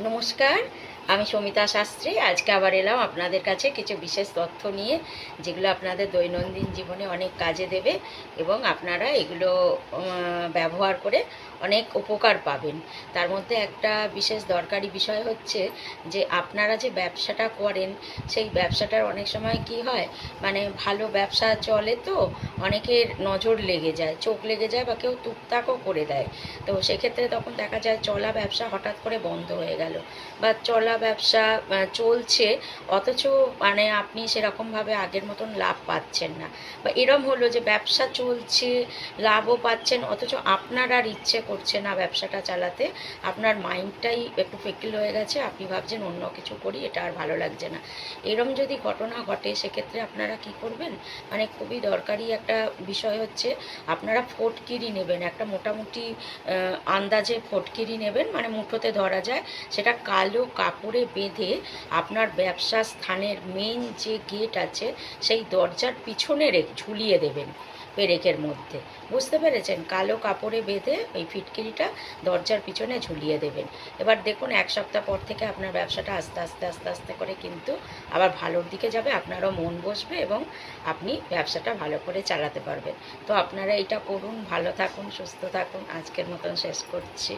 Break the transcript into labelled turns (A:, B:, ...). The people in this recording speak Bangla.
A: নমস্কার। আমি সমিতা শাস্ত্রী, আজকে আবার এলাম আপনাদের কাছে কিছু বিশেষ তথ্য নিয়ে, যেগুলো আপনাদের দৈনন্দিন জীবনে অনেক কাজে দেবে এবং আপনারা এগুলো ব্যবহার করে অনেক উপকার পাবেন। তার মধ্যে একটা বিশেষ দরকারি বিষয় হচ্ছে যে, আপনারা যে ব্যবসাটা করেন, সেই ব্যবসাটার অনেক সময় কি হয় মানে ভালো ব্যবসা চলে তো অনেকের নজর লেগে যায়, চোখ লেগে যায় বা কেউ টুকটাকও করে দেয়। তো সেক্ষেত্রে তখন দেখা যায় চলা ব্যবসা হঠাৎ করে বন্ধ হয়ে গেল বা চলা ব্যবসা চলছে, অথচ মানে আপনি সেরকমভাবে আগের মতন লাভ পাচ্ছেন না। বা এরম হলো যে ব্যবসা চলছে, লাভও পাচ্ছেন, অথচ আপনার আর ইচ্ছে করছে না ব্যবসাটা চালাতে। আপনার মাইন্ডটাই একটু ফেকিল হয়ে গেছে, আপনি ভাবছেন অন্য কিছু করি, এটা আর ভালো লাগছে না। এরম যদি ঘটনা ঘটে, সেক্ষেত্রে আপনারা কি করবেন? মানে খুবই দরকারি একটা বিষয় হচ্ছে, আপনারা ফটকিরি নেবেন, একটা মোটামুটি আন্দাজে ফটকিরি নেবেন মানে মুঠোতে ধরা যায়, সেটা কালো কাপড়ে বেঁধে আপনার ব্যবসা স্থানের মেন যে গেট আছে, সেই দরজার পিছনে রেখে, ঝুলিয়ে দেবেন পেরেকের মধ্যে। বুঝতে পেরেছেন? কালো কাপড়ে বেঁধে ওই ফিটকিরিটা দরজার পিছনে ঝুলিয়ে দেবেন। এবার দেখুন, এক সপ্তাহ পর থেকে আপনার ব্যবসাটা আস্তে আস্তে আস্তে আস্তে করে কিন্তু আবার ভালোর দিকে যাবে, আপনারও মন বসবে এবং আপনি ব্যবসাটা ভালো করে চালাতে পারবেন। তো আপনারা এটা করুন, ভালো থাকুন, সুস্থ থাকুন। আজকের মতন শেষ করছি।